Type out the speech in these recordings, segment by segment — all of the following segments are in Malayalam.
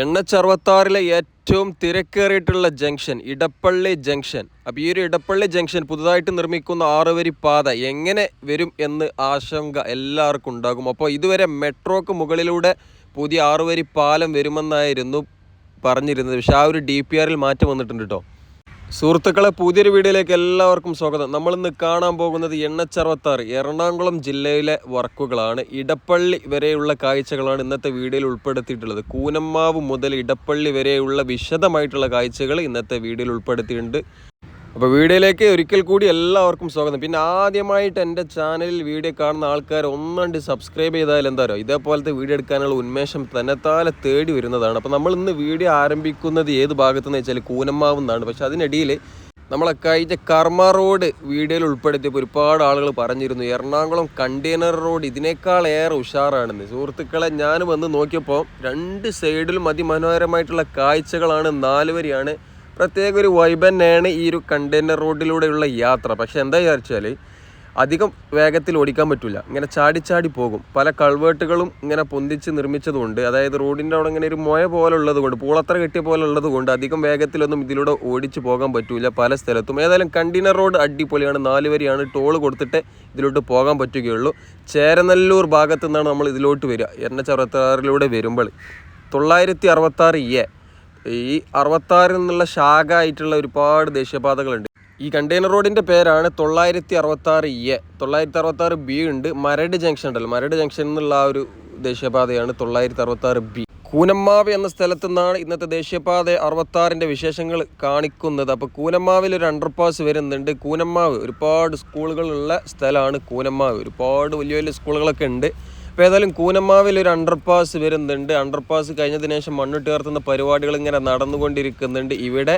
എണ്ണച്ചറുപത്താറിലെ ഏറ്റവും തിരക്കേറിയിട്ടുള്ള ജംഗ്ഷൻ ഇടപ്പള്ളി ജംഗ്ഷൻ. അപ്പോൾ ഈ ഒരു ഇടപ്പള്ളി ജംഗ്ഷൻ പുതുതായിട്ട് നിർമ്മിക്കുന്ന ആറുവരി പാത എങ്ങനെ വരും എന്ന് ആശങ്ക എല്ലാവർക്കും ഉണ്ടാകും. അപ്പോൾ ഇതുവരെ മെട്രോക്ക് മുകളിലൂടെ പുതിയ ആറുവരി പാലം വരുമെന്നായിരുന്നു പറഞ്ഞിരുന്നത്. പക്ഷേ ആ ഒരു ഡി പി ആറിൽ മാറ്റം വന്നിട്ടുണ്ട് കേട്ടോ സുഹൃത്തുക്കളെ പുതിയൊരു വീഡിയോയിലേക്ക് എല്ലാവർക്കും സ്വാഗതം. നമ്മളിന്ന് കാണാൻ പോകുന്നത് എണ്ണച്ചറുപത്താറ് എറണാകുളം ജില്ലയിലെ വർക്കുകളാണ്. ഇടപ്പള്ളി വരെയുള്ള കാഴ്ചകളാണ് ഇന്നത്തെ വീഡിയോയിൽ ഉൾപ്പെടുത്തിയിട്ടുള്ളത്. കൂനമ്മാവ് മുതൽ ഇടപ്പള്ളി വരെയുള്ള വിശദമായിട്ടുള്ള കാഴ്ചകൾ ഇന്നത്തെ വീഡിയോയിൽ ഉൾപ്പെടുത്തിയിട്ടുണ്ട്. അപ്പോൾ വീഡിയോയിലേക്ക് ഒരിക്കൽ കൂടി എല്ലാവർക്കും സ്വാഗതം. പിന്നെ ആദ്യമായിട്ട് എന്റെ ചാനലിൽ വീഡിയോ കാണുന്ന ആൾക്കാർ ഒന്നണ്ട് സബ്സ്ക്രൈബ് ചെയ്താൽ എന്താ പറയുക ഇതേപോലത്തെ വീഡിയോ എടുക്കാനുള്ള ഉന്മേഷം തന്നെത്താലെ തേടി വരുന്നതാണ്. അപ്പോൾ നമ്മൾ ഇന്ന് വീഡിയോ ആരംഭിക്കുന്നത് ഏത് ഭാഗത്തുനിന്ന് വെച്ചാൽ കൂനമ്മാവ് എന്നാണ് പക്ഷെ അതിനിടയിൽ നമ്മളെ കഴിഞ്ഞ കർമ്മ റോഡ് വീഡിയോയിൽ ഉൾപ്പെടുത്തിയപ്പോൾ ഒരുപാട് ആളുകൾ പറഞ്ഞിരുന്നു എറണാകുളം കണ്ടെയ്നർ റോഡ് ഇതിനേക്കാൾ ഏറെ ഉഷാറാണെന്ന്. സുഹൃത്തുക്കളെ ഞാൻ വന്ന് നോക്കിയപ്പോൾ രണ്ട് സൈഡിലും അതിമനോഹരമായിട്ടുള്ള കാഴ്ചകളാണ് നാല് വരിയാണ് പ്രത്യേക ഒരു വൈബ് തന്നെയാണ് ഈ ഒരു കണ്ടെയ്നർ റോഡിലൂടെയുള്ള യാത്ര. പക്ഷെ എന്താ വിചാരിച്ചാൽ അധികം വേഗത്തിൽ ഓടിക്കാൻ പറ്റില്ല ഇങ്ങനെ ചാടി ചാടി പോകും. പല കൾവേട്ടുകളും ഇങ്ങനെ പൊന്തിച്ച് നിർമ്മിച്ചതുകൊണ്ട് അതായത് റോഡിന്റെ അവിടെ ഇങ്ങനെ ഒരു മൊയ പോലെ ഉള്ളത് കൊണ്ട് പൂളത്ര കെട്ടിയ പോലെ ഉള്ളത് കൊണ്ട് അധികം വേഗത്തിലൊന്നും ഇതിലൂടെ ഓടിച്ച് പോകാൻ പറ്റില്ല പല സ്ഥലത്തും. ഏതായാലും കണ്ടെയ്നർ റോഡ് അടിപൊളിയാണ്. നാല് വരിയാണ്. ടോൾ കൊടുത്തിട്ട് ഇതിലോട്ട് പോകാൻ പറ്റുകയുള്ളൂ. ചേരനല്ലൂർ ഭാഗത്തു നിന്നാണ് നമ്മൾ ഇതിലോട്ട് വരിക. എണ്ണച്ചറുപത്താറിലൂടെ വരുമ്പോൾ തൊള്ളായിരത്തി അറുപത്താറ് എ ഈ അറുപത്താറിൽ എന്നുള്ള ശാഖ ആയിട്ടുള്ള ഒരുപാട് ദേശീയപാതകളുണ്ട്. ഈ കണ്ടെയ്നർ റോഡിന്റെ പേരാണ് തൊള്ളായിരത്തി അറുപത്തി ആറ് എ. തൊള്ളായിരത്തി അറുപത്തി ആറ് ബി ഉണ്ട്. മരട് ജംഗ്ഷൻ ഉണ്ടല്ലോ. മരട് ജംഗ്ഷൻ എന്നുള്ള ആ ഒരു ദേശീയപാതയാണ് തൊള്ളായിരത്തി അറുപത്തി ആറ് ബി. കൂനമ്മാവ് എന്ന സ്ഥലത്തു നിന്നാണ് ഇന്നത്തെ ദേശീയപാത അറുപത്താറിന്റെ വിശേഷങ്ങൾ കാണിക്കുന്നത്. അപ്പോൾ കൂനമ്മാവിൽ ഒരു അണ്ടർപാസ് വരുന്നുണ്ട്. കൂനമ്മാവ് ഒരുപാട് സ്കൂളുകളുള്ള സ്ഥലമാണ് കൂനമ്മാവ്. ഒരുപാട് വലിയ വലിയ സ്കൂളുകളൊക്കെ ഉണ്ട്. അപ്പോൾ ഏതായാലും കൂനമ്മാവിൽ ഒരു അണ്ടർപാസ് വരുന്നുണ്ട്. അണ്ടർപാസ് കഴിഞ്ഞതിന് ശേഷം മണ്ണിട്ട് ഉയർത്തുന്ന പരിപാടികൾ ഇങ്ങനെ നടന്നുകൊണ്ടിരിക്കുന്നുണ്ട്. ഇവിടെ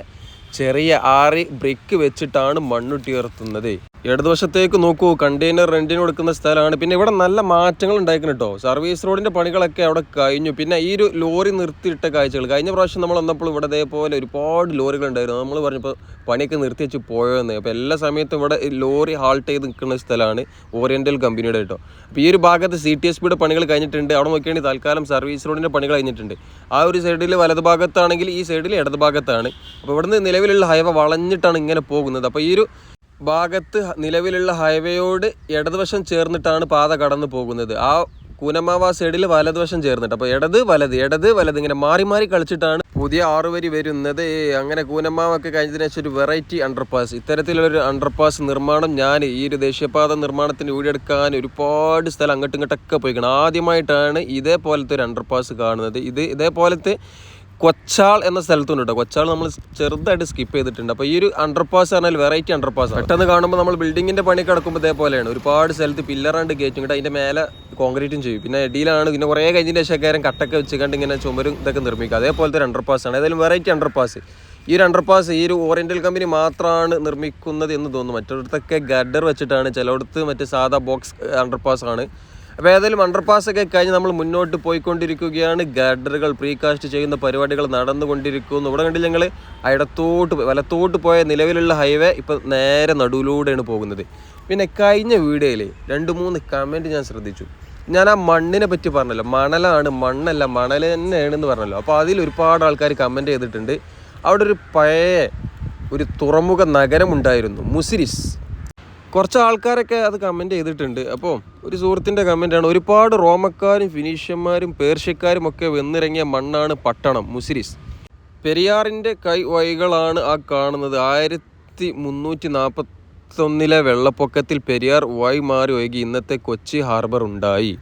ചെറിയ ആറി ബ്രിക്ക് വെച്ചിട്ടാണ് മണ്ണുട്ടി ഉയർത്തുന്നത്. ഇടതുവശത്തേക്ക് നോക്കൂ കണ്ടെയ്നർ റെന്റിന് കൊടുക്കുന്ന സ്ഥലമാണ്. പിന്നെ ഇവിടെ നല്ല മാറ്റങ്ങൾ ഉണ്ടായിരിക്കണം കേട്ടോ സർവീസ് റോഡിന്റെ പണികളൊക്കെ അവിടെ കഴിഞ്ഞു. പിന്നെ ഈ ഒരു ലോറി നിർത്തിയിട്ട കാഴ്ചകൾ. കഴിഞ്ഞ പ്രാവശ്യം നമ്മൾ വന്നപ്പോൾ ഇവിടെ ഇതേപോലെ ഒരുപാട് ലോറികൾ ഉണ്ടായിരുന്നു. നമ്മൾ പറഞ്ഞപ്പോൾ പണിയൊക്കെ നിർത്തി വെച്ച് പോയെന്ന്. അപ്പോൾ എല്ലാ സമയത്തും ഇവിടെ ലോറി ഹാൾട്ട് ചെയ്ത് നിൽക്കുന്ന സ്ഥലമാണ് ഓറിയന്റൽ കമ്പനിയുടെ കേട്ടോ അപ്പോൾ ഈ ഒരു ഭാഗത്ത് സി ടി എസ് പിയുടെ പണികൾ കഴിഞ്ഞിട്ടുണ്ട്. അവിടെ നോക്കിയാണെങ്കിൽ തൽക്കാലം സർവീസ് റോഡിന്റെ പണികൾ കഴിഞ്ഞിട്ടുണ്ട്. ആ ഒരു സൈഡിൽ വലത് ഭാഗത്താണെങ്കിൽ ഈ സൈഡിൽ ഇടത് ഭാഗത്താണ് അപ്പോൾ ഇവിടുന്ന് നിലവിലുള്ള ഹൈവ വളഞ്ഞിട്ടാണ് ഇങ്ങനെ പോകുന്നത്. അപ്പോൾ ഈ ഒരു ഭാഗത്ത് നിലവിലുള്ള ഹൈവേയോട് ഇടതുവശം ചേർന്നിട്ടാണ് പാത കടന്നു പോകുന്നത്. ആ കൂനമാവ സൈഡിൽ വലതുവശം ചേർന്നിട്ട്. അപ്പോൾ ഇടത് വലത് ഇടത് വലത് ഇങ്ങനെ മാറി മാറി കളിച്ചിട്ടാണ് പുതിയ ആറുവരി വരുന്നത്. അങ്ങനെ കൂനമാവൊക്കെ കഴിഞ്ഞതിന് ശേഷം ഒരു വെറൈറ്റി അണ്ടർപാസ് ഇത്തരത്തിലുള്ളൊരു അണ്ടർപാസ് നിർമ്മാണം ഞാൻ ഈ ഒരു ദേശീയപാത നിർമ്മാണത്തിന് വീടെടുക്കാൻ ഒരുപാട് സ്ഥലം അങ്ങോട്ടും ഇങ്ങോട്ടൊക്കെ പോയിക്കണം. ആദ്യമായിട്ടാണ് ഇതേപോലത്തെ ഒരു അണ്ടർപാസ് കാണുന്നത്. ഇത് ഇതേപോലത്തെ കൊച്ചാൾ എന്ന സ്ഥലത്തുണ്ട് കേട്ടോ കൊച്ചാൾ നമ്മൾ ചെറുതായിട്ട് സ്കിപ്പ് ചെയ്തിട്ടുണ്ട്. അപ്പോൾ ഈ ഒരു അണ്ടർപാസ് പറഞ്ഞാൽ വെറൈറ്റി അണ്ടർപാസ് പെട്ടെന്ന് കാണുമ്പോൾ നമ്മൾ ബിൽഡിങ്ങിന്റെ പണി കിടക്കുമ്പോൾ ഇതേപോലെയാണ്. ഒരുപാട് സ്ഥലത്ത് പില്ലറാണ്ട് ഗേറ്റും കേട്ടോ അതിന്റെ മേലെ കോൺക്രീറ്റും ചെയ്യും. പിന്നെ ഇടയിലാണ് പിന്നെ കുറേ കഴിഞ്ഞതിന് ശേഷം കട്ടൊക്കെ വെച്ചുകൊണ്ട് ഇങ്ങനെ ചുമരും ഇതൊക്കെ നിർമ്മിക്കുക അതേപോലത്തെ ഒരു അണ്ടർപാസ് ആണ്. ഏതായാലും വെറൈറ്റി അണ്ടർപാസ് ഈ ഒരു അണ്ടർപാസ് ഈ ഒരു ഓറിയന്റൽ കമ്പനി മാത്രമാണ് നിർമ്മിക്കുന്നത് എന്ന് തോന്നുന്നു. മറ്റൊരിടത്തൊക്കെ ഗഡർ വെച്ചിട്ടാണ്. ചിലയിടത്ത് മറ്റേ സാധാ ബോക്സ് അണ്ടർപാസ് ആണ്. അപ്പോൾ ഏതായാലും അണ്ടർപാസ് ഒക്കെ കഴിഞ്ഞ് നമ്മൾ മുന്നോട്ട് പോയിക്കൊണ്ടിരിക്കുകയാണ്. ഗഡറുകൾ പ്രീകാസ്റ്റ് ചെയ്യുന്ന പരിപാടികൾ നടന്നുകൊണ്ടിരിക്കുന്നു. ഇവിടെ കണ്ടില്ല ഞങ്ങൾ ഇടത്തോട്ട് വലത്തോട്ട് പോയ നിലവിലുള്ള ഹൈവേ ഇപ്പോൾ നേരെ നടുവിലൂടെയാണ് പോകുന്നത്. പിന്നെ കഴിഞ്ഞ വീഡിയോയിൽ രണ്ട് മൂന്ന് കമന്റ് ഞാൻ ശ്രദ്ധിച്ചു. ഞാൻ ആ മണ്ണിനെ പറ്റി പറഞ്ഞല്ലോ. മണലാണ് മണ്ണല്ല മണൽ തന്നെയാണെന്ന് പറഞ്ഞല്ലോ. അപ്പോൾ അതിൽ ഒരുപാട് ആൾക്കാർ കമന്റ് ചെയ്തിട്ടുണ്ട്. അവിടെ ഒരു പഴയ ഒരു തുറമുഖ നഗരമുണ്ടായിരുന്നു മുസിരിസ്. കുറച്ച് ആൾക്കാരൊക്കെ അത് കമന്റ് ചെയ്തിട്ടുണ്ട്. അപ്പോൾ ഒരു സുഹൃത്തിന്റെ കമന്റാണ് ഒരുപാട് റോമക്കാരും ഫിനീഷ്യന്മാരും പേർഷ്യക്കാരും ഒക്കെ വന്നിറങ്ങിയ മണ്ണാണ് പട്ടണം മുസിരിസ്. പെരിയാറിന്റെ കൈ വഴികളാണ് ആ കാണുന്നത്. ആയിരത്തി മുന്നൂറ്റി നാൽപ്പത്തൊന്നിലെ വെള്ളപ്പൊക്കത്തിൽ പെരിയാർ വൈ മാറി ഒഴുകി. ഇന്നത്തെ കൊച്ചി ഹാർബർ ഉണ്ടായി.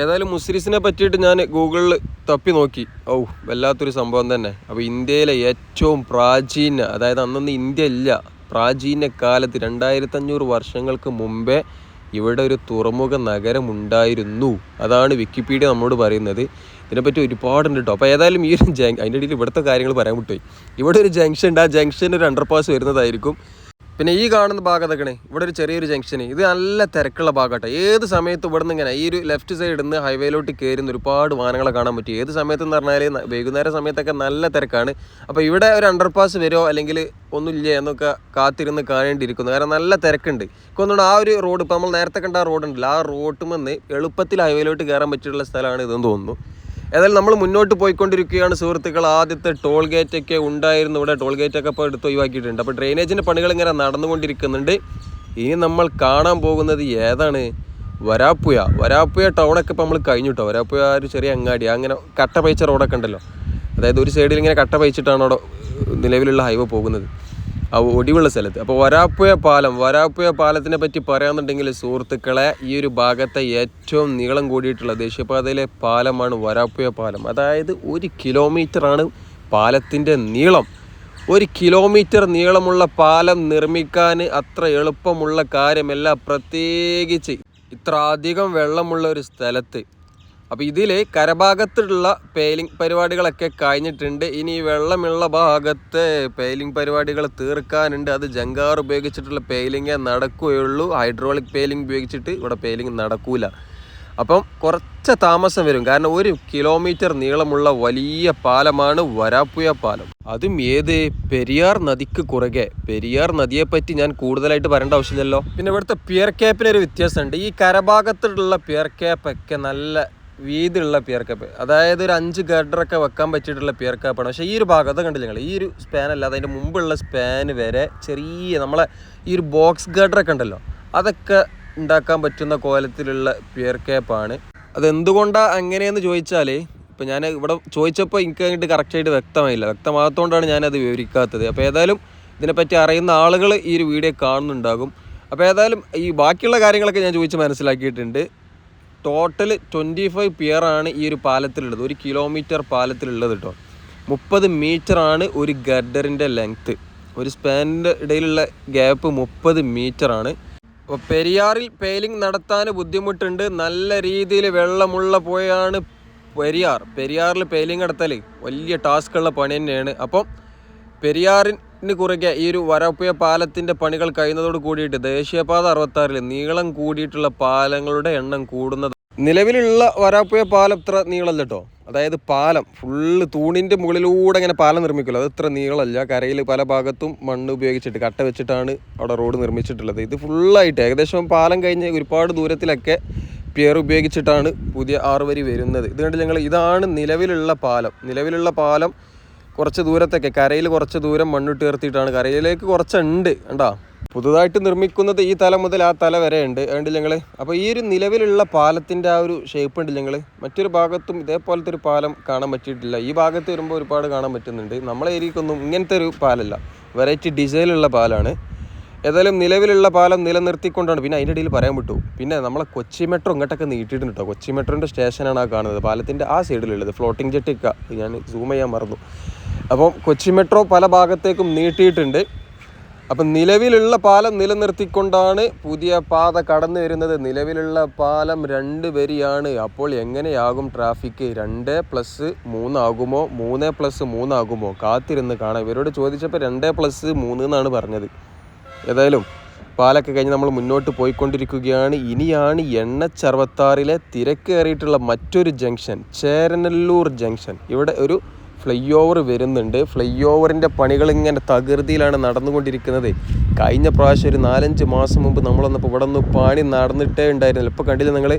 ഏതായാലും മുസ്ലിസിനെ പറ്റിയിട്ട് ഞാൻ ഗൂഗിളിൽ തപ്പി നോക്കി. ഔ വല്ലാത്തൊരു സംഭവം തന്നെ. അപ്പോൾ ഇന്ത്യയിലെ ഏറ്റവും പ്രാചീന അതായത് അന്നൊന്നും ഇന്ത്യ ഇല്ല. പ്രാചീന കാലത്ത് രണ്ടായിരത്തഞ്ഞൂറ് വർഷങ്ങൾക്ക് മുമ്പേ ഇവിടെ ഒരു തുറമുഖ നഗരം ഉണ്ടായിരുന്നു. അതാണ് വിക്കിപീഡിയ നമ്മോട് പറയുന്നത്. ഇതിനെപ്പറ്റി ഒരുപാടുണ്ട് കേട്ടോ അപ്പോൾ ഏതായാലും ഈ ഒരു ജങ് അതിന്റെ ഇടയിൽ ഇവിടുത്തെ കാര്യങ്ങൾ പറയാൻ വിട്ടുപോയി ഇവിടെ ഒരു ജംഗ്ഷൻ ഉണ്ട്. ആ ജംഗ്ഷൻ ഒരു അണ്ടർപാസ് വരുന്നതായിരിക്കും. പിന്നെ ഈ കാണുന്ന ഭാഗത്തൊക്കെ ഇവിടെ ഒരു ചെറിയൊരു ജംഗ്ഷന് ഇത് നല്ല തിരക്കുള്ള ഭാഗമാട്ടോ ഏത് സമയത്ത് ഇവിടെ നിന്ന് ഇങ്ങനെ ഈ ഒരു ലെഫ്റ്റ് സൈഡിൽ നിന്ന് ഹൈവേയിലോട്ട് കയറുന്ന ഒരുപാട് വാഹനങ്ങളെ കാണാൻ പറ്റും. ഏത് സമയത്ത് എന്ന് പറഞ്ഞാൽ വൈകുന്നേര സമയത്തൊക്കെ നല്ല തിരക്കാണ്. അപ്പോൾ ഇവിടെ ഒരു അണ്ടർപാസ് വരുമോ അല്ലെങ്കിൽ ഒന്നുമില്ല എന്നൊക്കെ കാത്തിരുന്ന് കാണേണ്ടിയിരിക്കുന്നു. കാരണം നല്ല തിരക്കുണ്ട്. ഒന്നുകൊണ്ട് ആ ഒരു റോഡ് ഇപ്പോൾ നമ്മൾ നേരത്തെ കണ്ട ആ റോഡ് ഉണ്ടല്ലോ. ആ റോട്ടിൽ നിന്ന് എളുപ്പത്തിൽ ഹൈവേയിലോട്ട് കയറാൻ പറ്റിയിട്ടുള്ള സ്ഥലമാണ് ഇതെന്ന് തോന്നുന്നു. ഏതായാലും നമ്മൾ മുന്നോട്ട് പോയിക്കൊണ്ടിരിക്കുകയാണ്. സുഹൃത്തുക്കൾ ആദ്യത്തെ ടോൾ ഗേറ്റ് ഒക്കെ ഉണ്ടായിരുന്നു. ഇവിടെ ടോൾ ഗേറ്റ് ഒക്കെ ഇപ്പോൾ എടുത്ത് ഒഴിവാക്കിയിട്ടുണ്ട്. അപ്പോൾ ഡ്രെയിനേജിന്റെ പണികൾ ഇങ്ങനെ നടന്നുകൊണ്ടിരിക്കുന്നുണ്ട്. ഇനി നമ്മൾ കാണാൻ പോകുന്നത് ഏതാണ്? വരാപ്പുയ വരാപ്പുയ ടൗണൊക്കെ ഇപ്പോൾ നമ്മൾ കഴിഞ്ഞു കേട്ടോ വരാപ്പുയ ഒരു ചെറിയ അങ്ങാടി. അങ്ങനെ കട്ട പൈച്ച റോഡൊക്കെ ഉണ്ടല്ലോ. അതായത് ഒരു സൈഡിൽ ഇങ്ങനെ കട്ട പൈച്ചിട്ടാണ് അവിടെ നിലവിലുള്ള ഹൈവേ പോകുന്നത്. ഒടിവുള്ള സ്ഥലത്ത്. അപ്പോൾ വരാപ്പുയ പാലം വരാപ്പുയ പാലത്തിനെ പറ്റി പറയാന്നുണ്ടെങ്കിൽ സുഹൃത്തുക്കളെ ഈ ഒരു ഭാഗത്തെ ഏറ്റവും നീളം കൂടിയിട്ടുള്ള ദേശീയപാതയിലെ പാലമാണ് വരാപ്പുയ പാലം. അതായത് ഒരു കിലോമീറ്ററാണ് പാലത്തിന്റെ നീളം. ഒരു കിലോമീറ്റർ നീളമുള്ള പാലം നിർമ്മിക്കാൻ അത്ര എളുപ്പമുള്ള കാര്യമല്ല. പ്രത്യേകിച്ച് ഇത്ര അധികം വെള്ളമുള്ള ഒരു സ്ഥലത്ത് അപ്പോൾ ഇതിൽ കരഭാഗത്തുള്ള പെയിലിംഗ് പരിപാടികളൊക്കെ കഴിഞ്ഞിട്ടുണ്ട്. ഇനി വെള്ളമുള്ള ഭാഗത്തെ പെയിലിംഗ് പരിപാടികൾ തീർക്കാനുണ്ട്. അത് ജങ്കാർ ഉപയോഗിച്ചിട്ടുള്ള പെയിലിങ്ങേ നടക്കുകയുള്ളൂ. ഹൈഡ്രോളിക് പെയിലിംഗ് ഉപയോഗിച്ചിട്ട് ഇവിടെ പെയിലിംഗ് നടക്കൂല. അപ്പം കുറച്ച് താമസം വരും. കാരണം ഒരു കിലോമീറ്റർ നീളമുള്ള വലിയ പാലമാണ് വരാപ്പുയ പാലം. അതും ഏത്? പെരിയാർ നദിക്ക് കുറുകെ. പെരിയാർ നദിയെ പറ്റി ഞാൻ കൂടുതലായിട്ട് പറയേണ്ട ആവശ്യമില്ലല്ലോ. പിന്നെ ഇവിടുത്തെ പിയർ ക്യാപ്പിനൊരു വ്യത്യാസമുണ്ട്. ഈ കരഭാഗത്തുള്ള പിയർ ക്യാപ്പൊക്കെ നല്ല വീതിയുള്ള പിയർ കപ്പ് അതായത് ഒരു അഞ്ച് ഗഡറൊക്കെ വെക്കാൻ പറ്റിയിട്ടുള്ള പിയർ കപ്പാണ് പക്ഷേ ഈ ഒരു ഭാഗത്ത് കണ്ടില്ല നിങ്ങൾ ഈ ഒരു സ്പാൻ അല്ലാതെ അതിന്റെ മുമ്പുള്ള സ്പാൻ വരെ ചെറിയ നമ്മളെ ഈ ഒരു ബോക്സ് ഗഡറൊക്കെ ഉണ്ടല്ലോ അതൊക്കെ ഉണ്ടാക്കാൻ പറ്റുന്ന കോലത്തിലുള്ള പിയർ ക്യാപ്പാണ് അതെന്തുകൊണ്ടാണ് അങ്ങനെയെന്ന് ചോദിച്ചാൽ ഇപ്പം ഞാൻ ഇവിടെ ചോദിച്ചപ്പോൾ എനിക്ക് അങ്ങോട്ട് കറക്റ്റായിട്ട് വ്യക്തമായില്ല. വ്യക്തമാകത്തോണ്ടാണ് ഞാനത് വിവരിക്കാത്തത്. അപ്പോൾ ഏതായാലും ഇതിനെപ്പറ്റി അറിയുന്ന ആളുകൾ ഈ ഒരു വീഡിയോ കാണുന്നുണ്ടാകും. അപ്പോൾ ഏതായാലും ഈ ബാക്കിയുള്ള കാര്യങ്ങളൊക്കെ ഞാൻ ചോദിച്ച് മനസ്സിലാക്കിയിട്ടുണ്ട്. ടോട്ടൽ ട്വന്റി ഫൈവ് പിയറാണ് ഈ ഒരു പാലത്തിലുള്ളത്. ഒരു കിലോമീറ്റർ പാലത്തിലുള്ളത് കേട്ടോ മുപ്പത് ആണ് ഒരു ഗഡറിന്റെ ലെങ്ത്ത് ഒരു സ്പാനിന്റെ ഇടയിലുള്ള ഗ്യാപ്പ് മുപ്പത് ആണ്. അപ്പോൾ പെരിയാറിൽ പെയിലിംഗ് നടത്താൻ ബുദ്ധിമുട്ടുണ്ട്. നല്ല രീതിയിൽ വെള്ളമുള്ള പോയാണ് പെരിയാർ. പെരിയാറിൽ പെയിലിംഗ് നടത്തൽ വലിയ ടാസ്ക്കുള്ള പണി തന്നെയാണ്. അപ്പം പെരിയാറിന് കുറുകെ ഈ ഒരു വരപ്പുയ പാലത്തിന്റെ പണികൾ കഴിയുന്നതോട് കൂടിയിട്ട് ദേശീയപാത അറുപത്താറിൽ നീളം കൂടിയിട്ടുള്ള പാലങ്ങളുടെ എണ്ണം കൂടുന്നത്. നിലവിലുള്ള വരാപ്പുയ പാലം ഇത്ര നീളമല്ല കേട്ടോ അതായത് പാലം ഫുള്ള് തൂണിന്റെ മുകളിലൂടെ ഇങ്ങനെ പാലം നിർമ്മിക്കുമല്ലോ. അത് ഇത്ര നീളമല്ല. കരയിൽ പല ഭാഗത്തും മണ്ണ് ഉപയോഗിച്ചിട്ട് കട്ട വെച്ചിട്ടാണ് അവിടെ റോഡ് നിർമ്മിച്ചിട്ടുള്ളത്. ഇത് ഫുള്ളായിട്ട് ഏകദേശം പാലം കഴിഞ്ഞ് ഒരുപാട് ദൂരത്തിലൊക്കെ പിയർ ഉപയോഗിച്ചിട്ടാണ് പുതിയ ആറ് വരി വരുന്നത്. ഇത് കണ്ടില്ല ഞങ്ങൾ ഇതാണ് നിലവിലുള്ള പാലം. നിലവിലുള്ള പാലം കുറച്ച് ദൂരത്തൊക്കെ കരയിൽ കുറച്ച് ദൂരം മണ്ണിട്ട് ഉയർത്തിയിട്ടാണ്. കരയിലേക്ക് കുറച്ചുണ്ട് കണ്ടോ? പുതുതായിട്ട് നിർമ്മിക്കുന്നത് ഈ തല മുതൽ ആ തല വരെ ഉണ്ട് കണ്ടില്ല ഞങ്ങൾ അപ്പോൾ ഈ ഒരു നിലവിലുള്ള പാലത്തിന്റെ ആ ഒരു ഷേപ്പ് ഉണ്ട് ഞങ്ങൾ മറ്റൊരു ഭാഗത്തും ഇതേപോലത്തെ ഒരു പാലം കാണാൻ പറ്റിയിട്ടില്ല. ഈ ഭാഗത്ത് വരുമ്പോൾ ഒരുപാട് കാണാൻ പറ്റുന്നുണ്ട്. നമ്മളെ ഏരിയക്കൊന്നും ഇങ്ങനത്തെ ഒരു പാലല്ല. വെറൈറ്റി ഡിസൈനുള്ള പാലാണ്. ഏതായാലും നിലവിലുള്ള പാലം നിലനിർത്തിക്കൊണ്ടാണ്. പിന്നെ അതിന്റെ ഇടയിൽ പറയാൻ വിട്ടു. പിന്നെ നമ്മളെ കൊച്ചി മെട്രോ ഇങ്ങോട്ടൊക്കെ നീട്ടിയിട്ടുണ്ട് കേട്ടോ. കൊച്ചി മെട്രോന്റെ സ്റ്റേഷനാണ് ആ കാണുന്നത്. പാലത്തിന്റെ ആ സൈഡിലുള്ളത് ഫ്ലോട്ടിംഗ് ജെട്ടിക്ക ഞാൻ സൂം ചെയ്യാൻ മറന്നു. അപ്പം കൊച്ചി മെട്രോ പല ഭാഗത്തേക്കും നീട്ടിയിട്ടുണ്ട്. അപ്പം നിലവിലുള്ള പാലം നിലനിർത്തിക്കൊണ്ടാണ് പുതിയ പാത കടന്നു വരുന്നത്. നിലവിലുള്ള പാലം രണ്ട് വരിയാണ്. അപ്പോൾ എങ്ങനെയാകും ട്രാഫിക് രണ്ട് പ്ലസ് മൂന്നാകുമോ മൂന്ന് പ്ലസ് മൂന്നാകുമോ കാത്തിരുന്ന് കാണാം. ഇവരോട് ചോദിച്ചപ്പോൾ രണ്ട് പ്ലസ് മൂന്ന് എന്നാണ് പറഞ്ഞത്. ഏതായാലും പാലൊക്കെ കഴിഞ്ഞ് നമ്മൾ മുന്നോട്ട് പോയിക്കൊണ്ടിരിക്കുകയാണ്. ഇനിയാണ് എണ്ണച്ചർവത്താറിലെ തിരക്കേറിയിട്ടുള്ള മറ്റൊരു ജംഗ്ഷൻ ചേരനല്ലൂർ ജംഗ്ഷൻ. ഇവിടെ ഒരു ഫ്ലൈ ഓവർ വരുന്നുണ്ട്. ഫ്ലൈ ഓവറിന്റെ പണികൾ ഇങ്ങനെ തകൃതിയിലാണ് നടന്നുകൊണ്ടിരിക്കുന്നത്. കഴിഞ്ഞ പ്രാവശ്യം ഒരു നാലഞ്ച് മാസം മുമ്പ് നമ്മളൊന്നപ്പോൾ ഇവിടെ നിന്ന് പണി നടന്നിട്ടേ ഉണ്ടായിരുന്നില്ല. ഇപ്പോൾ കണ്ടില്ല നിങ്ങൾ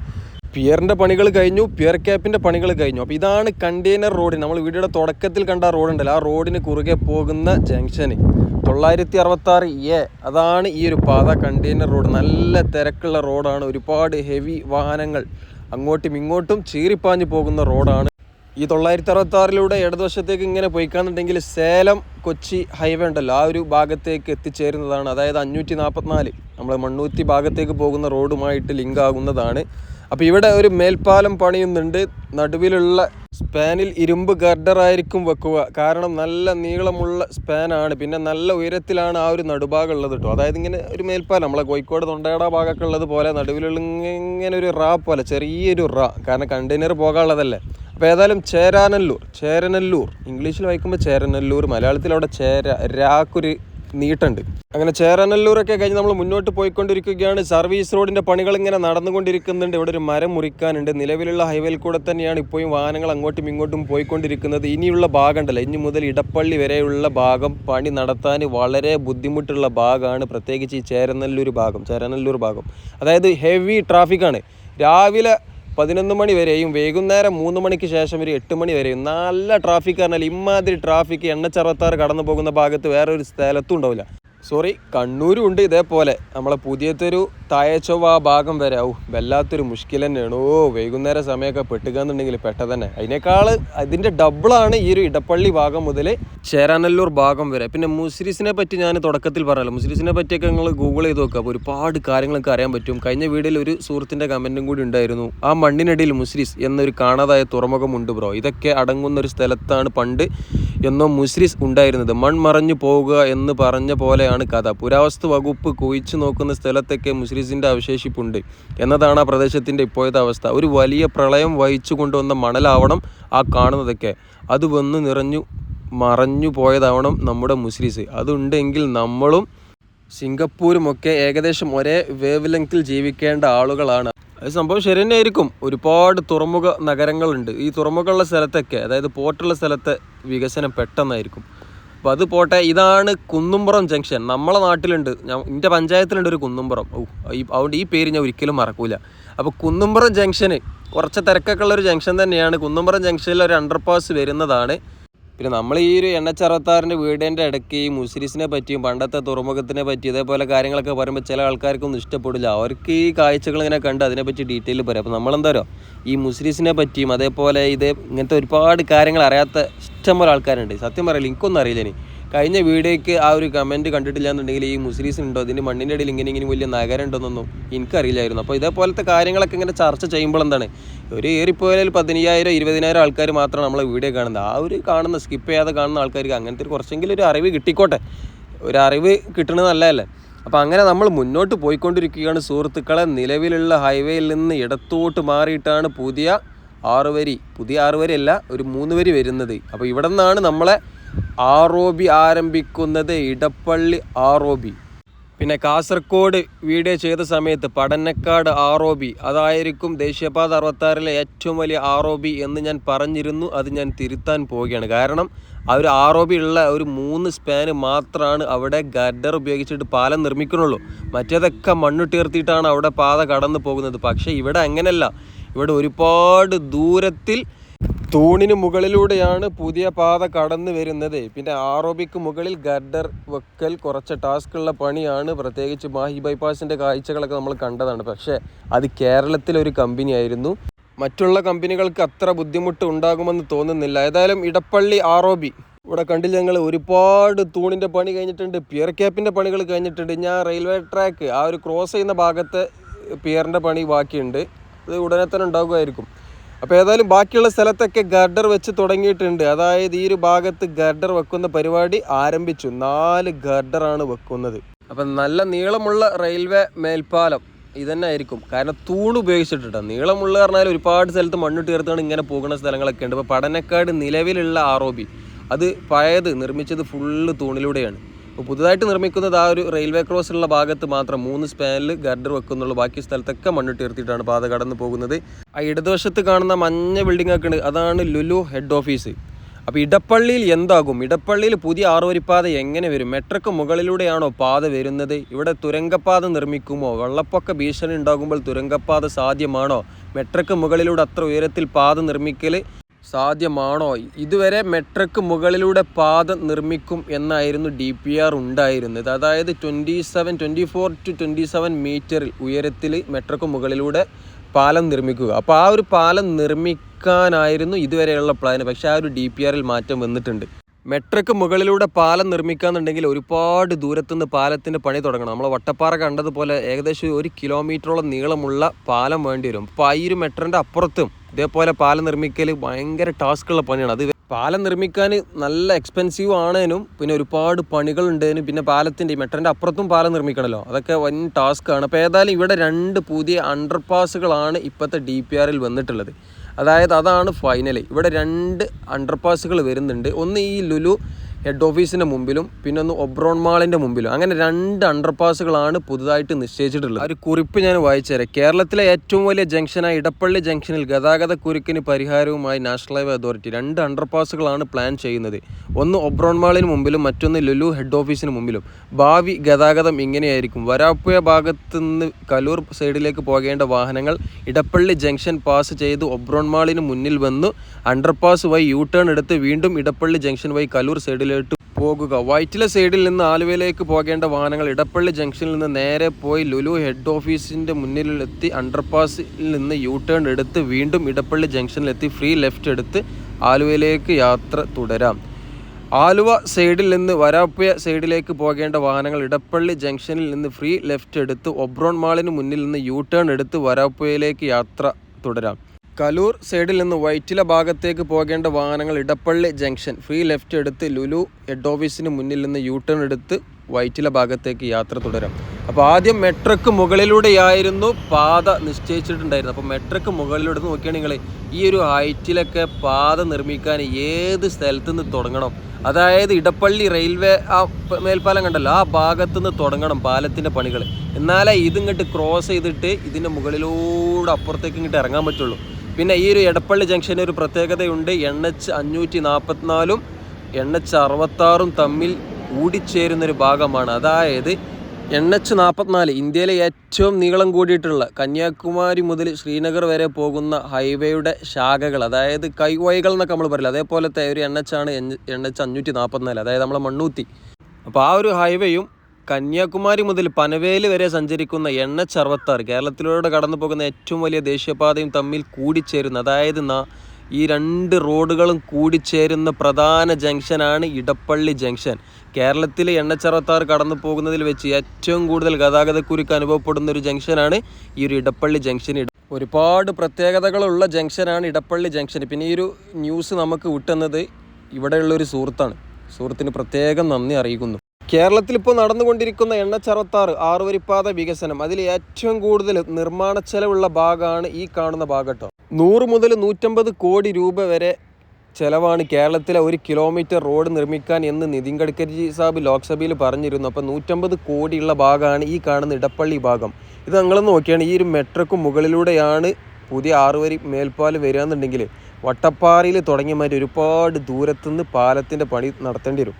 പിയറിന്റെ പണികൾ കഴിഞ്ഞു പിയർ ക്യാപ്പിന്റെ പണികൾ കഴിഞ്ഞു. അപ്പോൾ ഇതാണ് കണ്ടെയ്നർ റോഡ്. നമ്മൾ വീടിയുടെ തുടക്കത്തിൽ കണ്ട ആ റോഡുണ്ടല്ലോ ആ റോഡിന് കുറുകെ പോകുന്ന ജംഗ്ഷന് തൊള്ളായിരത്തി അറുപത്താറ് എ. അതാണ് ഈ ഒരു പാത കണ്ടെയ്നർ റോഡ്. നല്ല തിരക്കുള്ള റോഡാണ്. ഒരുപാട് ഹെവി വാഹനങ്ങൾ അങ്ങോട്ടും ഇങ്ങോട്ടും ചീറിപ്പാഞ്ഞു പോകുന്ന റോഡാണ് ഈ തൊള്ളായിരത്തി അറുപത്തി ആറിലൂടെ ഇടതുവശത്തേക്ക് ഇങ്ങനെ പോയിക്കാന്നുണ്ടെങ്കിൽ സേലം കൊച്ചി ഹൈവേ ഉണ്ടല്ലോ. ആ ഒരു ഭാഗത്തേക്ക് എത്തിച്ചേരുന്നതാണ്. അതായത് അഞ്ഞൂറ്റി നാൽപ്പത്തിനാല് നമ്മൾ മണ്ണൂത്തി ഭാഗത്തേക്ക് പോകുന്ന റോഡുമായിട്ട് ലിങ്ക് ആകുന്നതാണ്. അപ്പോൾ ഇവിടെ ഒരു മേൽപ്പാലം പണിയുന്നുണ്ട്. നടുവിലുള്ള സ്പാനിൽ ഇരുമ്പ് ഗർഡറായിരിക്കും വെക്കുക. കാരണം നല്ല നീളമുള്ള സ്പാനാണ്. പിന്നെ നല്ല ഉയരത്തിലാണ് ആ ഒരു നടുഭാഗം ഉള്ളത് കേട്ടോ അതായത് ഇങ്ങനെ ഒരു മേൽപ്പാലം. നമ്മളെ കോഴിക്കോട് തൊണ്ടയുടെ ഭാഗമൊക്കെ ഉള്ളത് പോലെ നടുവിലുള്ള ഇങ്ങനെ ഒരു റാ പോലെ ചെറിയൊരു റാ. കാരണം കണ്ടെയ്നർ പോകാനുള്ളതല്ലേ. അപ്പോൾ ഏതായാലും ചേരാനല്ലൂർ ചേരനല്ലൂർ. ഇംഗ്ലീഷിൽ വായിക്കുമ്പോൾ ചേരനല്ലൂർ മലയാളത്തിൽ അവിടെ ചേര രാക്കൊരു നീട്ടുണ്ട്. അങ്ങനെ ചേരനല്ലൂരൊക്കെ കഴിഞ്ഞ് നമ്മൾ മുന്നോട്ട് പോയിക്കൊണ്ടിരിക്കുകയാണ്. സർവീസ് റോഡിന്റെ പണികൾ ഇങ്ങനെ നടന്നുകൊണ്ടിരിക്കുന്നുണ്ട്. ഇവിടെ ഒരു മരം മുറിക്കാനുണ്ട്. നിലവിലുള്ള ഹൈവേയിൽ കൂടെ തന്നെയാണ് ഇപ്പോഴും വാഹനങ്ങൾ അങ്ങോട്ടും ഇങ്ങോട്ടും പോയിക്കൊണ്ടിരിക്കുന്നത്. ഇനിയുള്ള ഭാഗം ഉണ്ടല്ലോ ഇനി മുതൽ ഇടപ്പള്ളി വരെയുള്ള ഭാഗം പണി നടത്താൻ വളരെ ബുദ്ധിമുട്ടുള്ള ഭാഗമാണ്. പ്രത്യേകിച്ച് ഈ ചേരനല്ലൂർ ഭാഗം ചേരനല്ലൂർ ഭാഗം. അതായത് ഹെവി ട്രാഫിക്കാണ്. രാവിലെ പതിനൊന്ന് മണി വരെയും വൈകുന്നേരം മൂന്ന് മണിക്ക് ശേഷം ഒരു എട്ട് മണി വരെയും നല്ല ട്രാഫിക് പറഞ്ഞാൽ ഇമാതിരി ട്രാഫിക് എണ്ണച്ചറത്താറ് കടന്നു പോകുന്ന ഭാഗത്ത് വേറെ ഒരു സ്ഥലത്തും ഉണ്ടാവില്ല. സോറി കണ്ണൂരും ഉണ്ട് ഇതേപോലെ. നമ്മളെ പുതിയത്തൊരു തായച്ചൊവ്വ ആ ഭാഗം വരെ. ഔ വല്ലാത്തൊരു മുഷ്കിൽ തന്നെയാണ്. ഓ വൈകുന്നേര സമയമൊക്കെ പെട്ടുകയെന്നുണ്ടെങ്കിൽ പെട്ട തന്നെ അതിനേക്കാൾ അതിന്റെ ഡബിളാണ് ഈ ഒരു ഇടപ്പള്ളി ഭാഗം മുതൽ ചേരാനല്ലൂർ ഭാഗം വരെ. പിന്നെ മുസ്ലിസിനെ പറ്റി ഞാൻ തുടക്കത്തിൽ പറഞ്ഞല്ലോ. മുസ്ലിസിനെ പറ്റിയൊക്കെ നിങ്ങൾ ഗൂഗിൾ ചെയ്ത് നോക്കുക. അപ്പോൾ ഒരുപാട് കാര്യങ്ങളൊക്കെ അറിയാൻ പറ്റും. കഴിഞ്ഞ വീഡിയോയിൽ ഒരു സുഹൃത്തിന്റെ കമന്റും കൂടി ഉണ്ടായിരുന്നു. ആ മണ്ണിനടിയിൽ മുസ്ലിസ് എന്നൊരു കാണാതായ തുറമുഖമുണ്ട് ബ്രോ. ഇതൊക്കെ അടങ്ങുന്ന ഒരു സ്ഥലത്താണ് പണ്ട് എന്നോ മുസ്ലിസ് ഉണ്ടായിരുന്നത്. മൺമറഞ്ഞു പോവുക എന്ന് പറഞ്ഞ പോലെയാണ് കഥ. പുരാവസ്തു വകുപ്പ് കുഴിച്ചു നോക്കുന്ന സ്ഥലത്തൊക്കെ മുസ്ലിസിന്റെ അവശേഷിപ്പുണ്ട്. എന്നതാണ് ആ പ്രദേശത്തിന്റെ ഇപ്പോഴത്തെ അവസ്ഥ. ഒരു വലിയ പ്രളയം വഹിച്ചു കൊണ്ടുവന്ന മണലാവണം ആ കാണുന്നതൊക്കെ. അത് വന്ന് നിറഞ്ഞു മറഞ്ഞു പോയതാവണം നമ്മുടെ മുസ്ലിസ്. അതുണ്ടെങ്കിൽ നമ്മളും സിംഗപ്പൂരുമൊക്കെ ഏകദേശം ഒരേ വേവ് ലെങ്ത്തിൽ ജീവിക്കേണ്ട ആളുകളാണ്. അത് സംഭവം ശരി തന്നെയായിരിക്കും ഒരുപാട് തുറമുഖ നഗരങ്ങളുണ്ട്. ഈ തുറമുഖമുള്ള സ്ഥലത്തൊക്കെ അതായത് പോർട്ടുള്ള സ്ഥലത്തെ വികസനം പെട്ടെന്നായിരിക്കും. അപ്പോൾ അത് പോട്ടെ ഇതാണ് കുന്നുംപുറം ജംഗ്ഷൻ. നമ്മളെ നാട്ടിലുണ്ട്. ഞാൻ എന്റെ പഞ്ചായത്തിലുണ്ട് ഒരു കുന്നുംപുറം. ഓ അതുകൊണ്ട് ഈ പേര് ഞാൻ ഒരിക്കലും മറക്കൂല. അപ്പോൾ കുന്നുംപുറം ജംഗ്ഷന് കുറച്ച് തിരക്കൊക്കെ ഉള്ള ഒരു ജംഗ്ഷൻ തന്നെയാണ്. കുന്നുംപുറം ജംഗ്ഷനിൽ ഒരു അണ്ടർപാസ് വരുന്നതാണ്. പിന്നെ നമ്മൾ ഈ ഒരു എണ്ണച്ചറത്താറിന്റെ വീടിന്റെ ഇടയ്ക്ക് ഈ മുസ്ലിസിനെ പറ്റിയും പണ്ടത്തെ തുറമുഖത്തിനെ പറ്റി ഇതേപോലെ കാര്യങ്ങളൊക്കെ പറയുമ്പോൾ ചില ആൾക്കാർക്കൊന്നും ഇഷ്ടപ്പെടില്ല. അവർക്ക് ഈ കാഴ്ചകൾ ഇങ്ങനെ കണ്ട് അതിനെപ്പറ്റി ഡീറ്റെയിൽ പറയാം. അപ്പോൾ നമ്മളെന്താ പറയുക ഈ മുസ്ലിസിനെ പറ്റിയും അതേപോലെ ഇത് ഇങ്ങനത്തെ ഒരുപാട് കാര്യങ്ങൾ അറിയാത്ത ഇഷ്ടംപോലെ ആൾക്കാരുണ്ട്. സത്യം പറയില്ല എനിക്കൊന്നും അറിയില്ല ഇനി. കഴിഞ്ഞ വീഡിയോയ്ക്ക് ആ ഒരു കമന്റ് കണ്ടിട്ടില്ല എന്നുണ്ടെങ്കിൽ ഈ മുസ്ലിസ് ഉണ്ടോ? ഇതിന്റെ മണ്ണിന്റെ ഇടയിൽ ഇങ്ങനെ ഇങ്ങനെ വലിയ നഗരം ഉണ്ടോന്നൊന്നും എനിക്കറിയില്ലായിരുന്നു. അപ്പോൾ ഇതേപോലത്തെ കാര്യങ്ങളൊക്കെ ഇങ്ങനെ ചർച്ച ചെയ്യുമ്പോൾ എന്താണ്? ഒരു ഏറിപ്പോയാൽ പതിനയ്യായിരം ഇരുപതിനായിരം ആൾക്കാർ മാത്രമാണ് നമ്മളെ വീഡിയോ കാണുന്നത്. ആ ഒരു കാണുന്ന സ്കിപ്പ് ചെയ്യാതെ കാണുന്ന ആൾക്കാർക്ക് അങ്ങനത്തെ കുറച്ചെങ്കിലും ഒരു അറിവ് കിട്ടിക്കോട്ടെ. ഒരു അറിവ് കിട്ടണത് നല്ലതല്ലേ? അപ്പോൾ അങ്ങനെ നമ്മൾ മുന്നോട്ട് പോയിക്കൊണ്ടിരിക്കുകയാണ്. സുഹൃത്തുക്കളെ നിലവിലുള്ള ഹൈവേയിൽ നിന്ന് ഇടത്തോട്ട് മാറിയിട്ടാണ് പുതിയ ആറ് വരി പുതിയ ആറ് വരി അല്ല ഒരു മൂന്ന് വരി വരുന്നത്. അപ്പോൾ ഇവിടെ നിന്നാണ് നമ്മളെ ആർ ഒ ബി ആരംഭിക്കുന്നത് ഇടപ്പള്ളി ആർ ഒ ബി. പിന്നെ കാസർഗോഡ് വീഡിയോ ചെയ്ത സമയത്ത് പടന്നക്കാട് ആർ ഒ ബി. അതായിരിക്കും ദേശീയപാത അറുപത്താറിലെ ഏറ്റവും വലിയ ആർ ഒ ബി എന്ന് ഞാൻ പറഞ്ഞിരുന്നു. അത് ഞാൻ തിരുത്താൻ പോവുകയാണ്. കാരണം ആ ഒരു ആർ ഒ ബി ഉള്ള ഒരു മൂന്ന് സ്പാന് മാത്രമാണ് അവിടെ ഗഡർ ഉപയോഗിച്ചിട്ട് പാലം നിർമ്മിക്കുന്നുള്ളൂ. മറ്റേതൊക്കെ മണ്ണുട്ടീർത്തിയിട്ടാണ് അവിടെ പാത കടന്നു പോകുന്നത്. പക്ഷേ ഇവിടെ അങ്ങനെയല്ല. ഇവിടെ ഒരുപാട് ദൂരത്തിൽ തൂണിന് മുകളിലൂടെയാണ് പുതിയ പാത കടന്നു വരുന്നത്. പിന്നെ ആറോബിക്ക് മുകളിൽ ഗർഡർ വെക്കൽ കുറച്ച് ടാസ്കുള്ള പണിയാണ്. പ്രത്യേകിച്ച് മാഹി ബൈപ്പാസിന്റെ കാഴ്ചകളൊക്കെ നമ്മൾ കണ്ടതാണ്. പക്ഷേ അത് കേരളത്തിലൊരു കമ്പനി ആയിരുന്നു മറ്റുള്ള കമ്പനികൾക്ക് അത്ര ബുദ്ധിമുട്ട് ഉണ്ടാകുമെന്ന് തോന്നുന്നില്ല. ഏതായാലും ഇടപ്പള്ളി ആറോബി. ഇവിടെ കണ്ടില്ല ഞങ്ങൾ ഒരുപാട് തൂണിന്റെ പണി കഴിഞ്ഞിട്ടുണ്ട്. പിയർ ക്യാപ്പിന്റെ പണികൾ കഴിഞ്ഞിട്ടുണ്ട്. ഞാൻ റെയിൽവേ ട്രാക്ക് ആ ഒരു ക്രോസ് ചെയ്യുന്ന ഭാഗത്തെ പിയറിന്റെ പണി ബാക്കിയുണ്ട്. അത് ഉടനെ തന്നെ ഉണ്ടാകുമായിരിക്കും അപ്പോൾ ഏതായാലും ബാക്കിയുള്ള സ്ഥലത്തൊക്കെ ഗർഡർ വെച്ച് തുടങ്ങിയിട്ടുണ്ട്. അതായത് ഈ ഒരു ഭാഗത്ത് ഗർഡർ വെക്കുന്ന പരിപാടി ആരംഭിച്ചു. നാല് ഗർഡറാണ് വെക്കുന്നത്. അപ്പം നല്ല നീളമുള്ള റെയിൽവേ മേൽപ്പാലം ഇതന്നെ ആയിരിക്കും കാരണം തൂണ് ഉപയോഗിച്ചിട്ടുണ്ട് നീളമുള്ള പറഞ്ഞാൽ ഒരുപാട് സ്ഥലത്ത് മണ്ണിട്ട് ചേർത്താണ് ഇങ്ങനെ പോകുന്ന സ്ഥലങ്ങളൊക്കെ ഉണ്ട് ഇപ്പോൾ പടനക്കാട് നിലവിലുള്ള ആർ അത് പഴയത് നിർമ്മിച്ചത് ഫുള്ള് തൂണിലൂടെയാണ്. ഇപ്പോൾ പുതുതായിട്ട് നിർമ്മിക്കുന്നത് ആ ഒരു റെയിൽവേ ക്രോസ് ഉള്ള ഭാഗത്ത് മാത്രം മൂന്ന് സ്പാനിൽ ഗർഡർ വെക്കുന്നുള്ളൂ. ബാക്കി സ്ഥലത്തൊക്കെ മണ്ണിട്ട് ഉയർത്തിയിട്ടാണ് പാത കടന്നു പോകുന്നത്. ആ ഇടതുവശത്ത് കാണുന്ന മഞ്ഞ ബിൽഡിംഗ് ഒക്കെ ഉണ്ട്. അതാണ് ലുലു ഹെഡ് ഓഫീസ് അപ്പോൾ ഇടപ്പള്ളിയിൽ എന്താകും? ഇടപ്പള്ളിയിൽ പുതിയ ആറുവരിപ്പാത എങ്ങനെ വരും? മെട്രക്ക് മുകളിലൂടെയാണോ പാത വരുന്നത്? ഇവിടെ തുരങ്കപ്പാത നിർമ്മിക്കുമോ? വെള്ളപ്പൊക്ക ഭീഷണി ഉണ്ടാകുമ്പോൾ തുരങ്കപ്പാത സാധ്യമാണോ? മെട്രക്ക് മുകളിലൂടെ അത്ര ഉയരത്തിൽ പാത നിർമ്മിക്കൽ സാധ്യമാണോ? ഇതുവരെ മെട്രക്ക് മുകളിലൂടെ പാത നിർമ്മിക്കും എന്നായിരുന്നു ഡി പി ആർ ഉണ്ടായിരുന്നത്. അതായത് twenty seven twenty four to twenty seven മീറ്ററിൽ ഉയരത്തിൽ മെട്രക്ക് മുകളിലൂടെ പാലം നിർമ്മിക്കുക. അപ്പോൾ ആ ഒരു പാലം നിർമ്മിക്കാനായിരുന്നു ഇതുവരെയുള്ള പ്ലാൻ പക്ഷേ ആ ഒരു ഡി പി ആറിൽ മാറ്റം വന്നിട്ടുണ്ട്. മെട്രക്ക് മുകളിലൂടെ പാലം നിർമ്മിക്കാന്നുണ്ടെങ്കിൽ ഒരുപാട് ദൂരത്തുനിന്ന് പാലത്തിന്റെ പണി തുടങ്ങണം. നമ്മൾ വട്ടപ്പാറ കണ്ടതുപോലെ ഏകദേശം ഒരു കിലോമീറ്ററോളം നീളമുള്ള പാലം വേണ്ടി വരും. അപ്പോൾ ആ ഒരു മെട്രോന്റെ അപ്പുറത്തും ഇതേപോലെ പാലം നിർമ്മിക്കൽ ഭയങ്കര ടാസ്ക്കുള്ള പണിയാണ്. അത് പാലം നിർമ്മിക്കാൻ നല്ല എക്സ്പെൻസീവ് ആണേനും പിന്നെ ഒരുപാട് പണികൾ ഉണ്ടേനും പിന്നെ പാലത്തിന്റെ മെട്രന്റെ അപ്പുറത്തും പാലം നിർമ്മിക്കണമല്ലോ അതൊക്കെ വൻ ടാസ്ക് ആണ്. അപ്പോൾ ഏതായാലും ഇവിടെ രണ്ട് പുതിയ അണ്ടർ പാസുകളാണ് ഇപ്പോഴത്തെ ഡി പി ആറിൽ വന്നിട്ടുള്ളത്. അതായത് അതാണ് ഫൈനൽ ഇവിടെ രണ്ട് അണ്ടർ പാസുകൾ വരുന്നുണ്ട്. ഒന്ന് ഈ ലുലു ഹെഡ് ഓഫീസിന്റെ മുമ്പിലും പിന്നെ ഒന്ന് ഒബ്രോൺ മാളിന്റെ മുമ്പിലും. അങ്ങനെ രണ്ട് അണ്ടർപാസുകളാണ് പുതുതായിട്ട് നിശ്ചയിച്ചിട്ടുള്ളത്. ഒരു കുറിപ്പ് ഞാൻ വായിച്ചുതരാം. കേരളത്തിലെ ഏറ്റവും വലിയ ജംഗ്ഷനായ ഇടപ്പള്ളി ജംഗ്ഷനിൽ ഗതാഗത കുരുക്കിന് പരിഹാരവുമായി നാഷണൽ ഹൈവേ അതോറിറ്റി രണ്ട് അണ്ടർപാസുകളാണ് പ്ലാൻ ചെയ്യുന്നത്. ഒന്ന് ഒബ്രോൺ മാളിന് മുമ്പിലും മറ്റൊന്ന് ലുലു ഹെഡ് ഓഫീസിന് മുമ്പിലും. ഭാവി ഗതാഗതം ഇങ്ങനെയായിരിക്കും. വരാപ്പുഴ ഭാഗത്ത് നിന്ന് കലൂർ സൈഡിലേക്ക് പോകേണ്ട വാഹനങ്ങൾ ഇടപ്പള്ളി ജംഗ്ഷൻ പാസ് ചെയ്ത് ഒബ്രോൺ മാളിന് മുന്നിൽ വന്നു അണ്ടർപാസ് വഴി യു ടേൺ എടുത്ത് വീണ്ടും ഇടപ്പള്ളി ജംഗ്ഷൻ വഴി കലൂർ സൈഡിലോട്ട് പോകുക. വൈറ്റില സൈഡിൽ നിന്ന് ആലുവയിലേക്ക് പോകേണ്ട വാഹനങ്ങൾ ഇടപ്പള്ളി ജംഗ്ഷനിൽ നിന്ന് നേരെ പോയി ലുലു ഹെഡ് ഓഫീസിന്റെ മുന്നിലെത്തി അണ്ടർപാസിൽ നിന്ന് യു ടേൺ എടുത്ത് വീണ്ടും ഇടപ്പള്ളി ജംഗ്ഷനിലെത്തി ഫ്രീ ലെഫ്റ്റ് എടുത്ത് ആലുവയിലേക്ക് യാത്ര തുടരാം. ആലുവ സൈഡിൽ നിന്ന് വരാപ്പുഴ സൈഡിലേക്ക് പോകേണ്ട വാഹനങ്ങൾ ഇടപ്പള്ളി ജംഗ്ഷനിൽ നിന്ന് ഫ്രീ ലെഫ്റ്റ് എടുത്ത് ഒബ്രോൺ മാളിന് മുന്നിൽ നിന്ന് യു ടേൺ എടുത്ത് വരാപ്പുഴയിലേക്ക് യാത്ര തുടരാം. കലൂർ സൈഡിൽ നിന്ന് വൈറ്റില ഭാഗത്തേക്ക് പോകേണ്ട വാഹനങ്ങൾ ഇടപ്പള്ളി ജംഗ്ഷൻ. ഫ്രീ ലെഫ്റ്റ് എടുത്ത് ലുലു ഹെഡ് ഓഫീസിന് മുന്നിൽ നിന്ന് യു ടേൺ എടുത്ത് വൈറ്റില ഭാഗത്തേക്ക് യാത്ര തുടരാം. അപ്പോൾ ആദ്യം മെട്രക്ക് മുകളിലൂടെയായിരുന്നു പാത നിശ്ചയിച്ചിട്ടുണ്ടായിരുന്നത്. അപ്പോൾ മെട്രക്ക് മുകളിലൂടെ നിങ്ങൾ ഈ ഒരു ഹൈറ്റിലൊക്കെ പാത നിർമ്മിക്കാൻ ഏത് സ്ഥലത്തു നിന്ന് തുടങ്ങണം? അതായത് ഇടപ്പള്ളി റെയിൽവേ ആ മേൽപ്പാലം കണ്ടല്ലോ ആ ഭാഗത്തു നിന്ന് തുടങ്ങണം പാലത്തിന്റെ പണികൾ എന്നാലേ ഇതിങ്ങോട്ട് ക്രോസ് ചെയ്തിട്ട് ഇതിന്റെ മുകളിലൂടെ അപ്പുറത്തേക്ക് ഇങ്ങോട്ട് ഇറങ്ങാൻ പറ്റുള്ളൂ. പിന്നെ ഈ ഒരു എടപ്പള്ളി ജംഗ്ഷന് ഒരു പ്രത്യേകതയുണ്ട്. എൻ എച്ച് അഞ്ഞൂറ്റി നാൽപ്പത്തിനാലും എൻ എച്ച് അറുപത്താറും തമ്മിൽ കൂടിച്ചേരുന്നൊരു ഭാഗമാണ്. അതായത് എൻ എച്ച് നാൽപ്പത്തിനാല് ഇന്ത്യയിലെ ഏറ്റവും നീളം കൂടിയിട്ടുള്ള കന്യാകുമാരി മുതൽ ശ്രീനഗർ വരെ പോകുന്ന ഹൈവേയുടെ ശാഖകൾ അതായത് കൈവൈകൾ എന്നൊക്കെ നമ്മൾ പറയില്ല അതേപോലത്തെ ഒരു എൻ എച്ച് ആണ് എൻ എച്ച് അഞ്ഞൂറ്റി നാൽപ്പത്തിനാല് അതായത് നമ്മളെ മണ്ണൂത്തി. അപ്പോൾ ആ ഒരു ഹൈവേയും കന്യാകുമാരി മുതൽ പനവേൽ വരെ സഞ്ചരിക്കുന്ന എൻ എച്ച് അറുപത്താറ് കേരളത്തിലൂടെ കടന്നു പോകുന്ന ഏറ്റവും വലിയ ദേശീയപാതയും തമ്മിൽ കൂടിച്ചേരുന്ന അതായത് ഈ രണ്ട് റോഡുകളും കൂടിച്ചേരുന്ന പ്രധാന ജംഗ്ഷനാണ് ഇടപ്പള്ളി ജംഗ്ഷൻ. കേരളത്തിലെ എച്ച് കടന്നു പോകുന്നതിൽ വെച്ച് ഏറ്റവും കൂടുതൽ ഗതാഗതക്കുരുക്ക് അനുഭവപ്പെടുന്ന ഒരു ജംഗ്ഷനാണ് ഈ ഒരു ഇടപ്പള്ളി ജംഗ്ഷൻ. ഒരുപാട് പ്രത്യേകതകളുള്ള ജംഗ്ഷനാണ് ഇടപ്പള്ളി ജംഗ്ഷൻ. പിന്നെ ഈ ഒരു ന്യൂസ് നമുക്ക് വിട്ടുന്നത് ഇവിടെയുള്ള ഒരു സുഹൃത്താണ്. സുഹൃത്തിന് പ്രത്യേകം നന്ദി അറിയിക്കുന്നു. കേരളത്തിൽ ഇപ്പോൾ നടന്നുകൊണ്ടിരിക്കുന്ന എണ്ണച്ചറത്താറ് ആറുവരിപ്പാത വികസനം അതിൽ ഏറ്റവും കൂടുതൽ നിർമ്മാണ ചെലവുള്ള ഭാഗമാണ് ഈ കാണുന്ന ഭാഗം കേട്ടോ നൂറ് മുതൽ നൂറ്റമ്പത് കോടി രൂപ വരെ ചെലവാണ് കേരളത്തിലെ ഒരു കിലോമീറ്റർ റോഡ് നിർമ്മിക്കാൻ എന്ന് നിതിൻ ഗഡ്കരി സാബ് ലോക്സഭയിൽ പറഞ്ഞിരുന്നു. അപ്പോൾ നൂറ്റമ്പത് കോടിയുള്ള ഭാഗമാണ് ഈ കാണുന്ന ഇടപ്പള്ളി ഭാഗം. ഇത് നിങ്ങൾ നോക്കിയാണ് ഈ ഒരു മെട്രോക്ക് മുകളിലൂടെയാണ് പുതിയ ആറുവരി മേൽപ്പാലം വരികയെന്നുണ്ടെങ്കിൽ വട്ടപ്പാറയിൽ തുടങ്ങിയ മാതിരി ഒരുപാട് ദൂരത്തുനിന്ന് പാലത്തിന്റെ പണി നടത്തേണ്ടി വരും.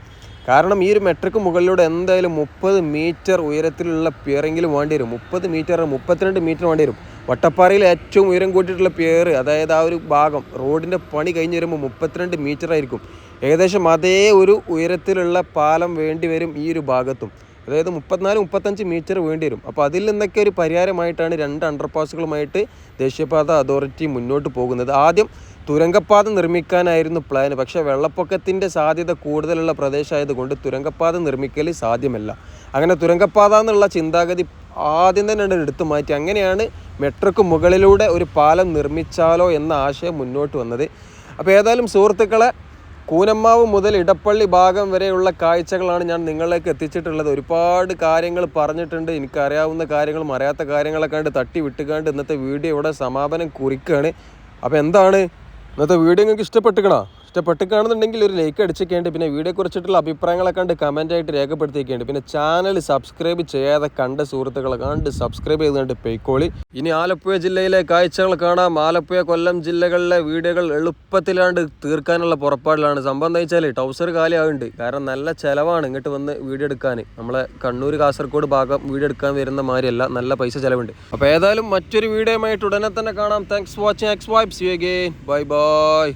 കാരണം ഈ ഒരു മെട്രിക്ക് മുകളിലൂടെ എന്തായാലും മുപ്പത് മീറ്റർ ഉയരത്തിലുള്ള പിയറെങ്കിലും വേണ്ടി വരും. മുപ്പത് മീറ്റർ മുപ്പത്തിരണ്ട് മീറ്റർ വേണ്ടി വരും. വട്ടപ്പാറയിൽ ഏറ്റവും ഉയരം കൂട്ടിയിട്ടുള്ള പിയർ അതായത് ആ ഒരു ഭാഗം റോഡിന്റെ പണി കഴിഞ്ഞ് വരുമ്പോൾ മുപ്പത്തിരണ്ട് മീറ്റർ ആയിരിക്കും. ഏകദേശം അതേ ഒരു ഉയരത്തിലുള്ള പാലം വേണ്ടി വരും ഈ ഒരു ഭാഗത്തും. അതായത് മുപ്പത്തിനാല് മുപ്പത്തഞ്ച് മീറ്റർ വേണ്ടി വരും. അപ്പോൾ അതിൽ നിന്നൊക്കെ ഒരു പരിഹാരമായിട്ടാണ് രണ്ട് അണ്ടർപാസുകളുമായിട്ട് ദേശീയപാത അതോറിറ്റി മുന്നോട്ട് പോകുന്നത്. ആദ്യം തുരങ്കപ്പാത നിർമ്മിക്കാനായിരുന്നു പ്ലാൻ പക്ഷേ വെള്ളപ്പൊക്കത്തിന്റെ സാധ്യത കൂടുതലുള്ള പ്രദേശമായതുകൊണ്ട് തുരങ്കപ്പാത നിർമ്മിക്കൽ സാധ്യമല്ല. അങ്ങനെ തുരങ്കപ്പാത എന്നുള്ള ചിന്താഗതി ആദ്യം തന്നെ എടുത്തു മാറ്റി. അങ്ങനെയാണ് മെട്രോക്ക് മുകളിലൂടെ ഒരു പാലം നിർമ്മിച്ചാലോ എന്ന ആശയം മുന്നോട്ട് വന്നത്. അപ്പോൾ ഏതായാലും സുഹൃത്തുക്കളെ കൂനമ്മാവ് മുതൽ ഇടപ്പള്ളി ഭാഗം വരെയുള്ള കാഴ്ചകളാണ് ഞാൻ നിങ്ങളിലേക്ക് എത്തിച്ചിട്ടുള്ളത്. ഒരുപാട് കാര്യങ്ങൾ പറഞ്ഞിട്ടുണ്ട്. എനിക്കറിയാവുന്ന കാര്യങ്ങളും അറിയാത്ത കാര്യങ്ങളൊക്കെ കണ്ട് തട്ടി വിട്ടുകാണ്ട് ഇന്നത്തെ വീഡിയോ ഇവിടെ സമാപനം കുറിക്കുകയാണ് അപ്പോൾ എന്താണ്? ഇന്നത്തെ വീഡിയോ നിങ്ങൾക്ക് ഇഷ്ടപ്പെട്ടുക്കണോ ഇഷ്ടപ്പെട്ടുകയാണെന്നുണ്ടെങ്കിൽ ഒരു ലൈക്ക് അടിച്ചേക്കേണ്ടി. പിന്നെ വീഡിയോ കുറിച്ചിട്ടുള്ള അഭിപ്രായങ്ങളൊക്കെ കണ്ട് കമന്റ് ആയിട്ട് രേഖപ്പെടുത്തിയേക്കേണ്ടി. പിന്നെ ചാനൽ സബ്സ്ക്രൈബ് ചെയ്യാതെ കണ്ട സുഹൃത്തുക്കളെ കണ്ട് സബ്സ്ക്രൈബ് ചെയ്തുകൊണ്ട് പെയ്ക്കോളി. ഇനി ആലപ്പുഴ ജില്ലയിലെ കാഴ്ചകൾ കാണാം. ആലപ്പുഴ കൊല്ലം ജില്ലകളിലെ വീഡിയോകൾ എളുപ്പത്തിലാണ്ട് തീർക്കാനുള്ള പുറപ്പാടിലാണ്. സംഭവം എന്താ വെച്ചാൽ ടൗസർ കാലിയാവുന്നുണ്ട് കാരണം നല്ല ചിലവാണ് ഇങ്ങോട്ട് വന്ന് വീഡിയോ എടുക്കാൻ നമ്മളെ കണ്ണൂർ കാസർഗോഡ് ഭാഗം വീഡിയോ എടുക്കാൻ വരുന്ന മാതിരിയല്ല. നല്ല പൈസ ചിലവുണ്ട്. അപ്പോൾ ഏതായാലും മറ്റൊരു വീഡിയോയുമായിട്ട് ഉടനെ തന്നെ കാണാം. Thanks watching X vibes you again bye bye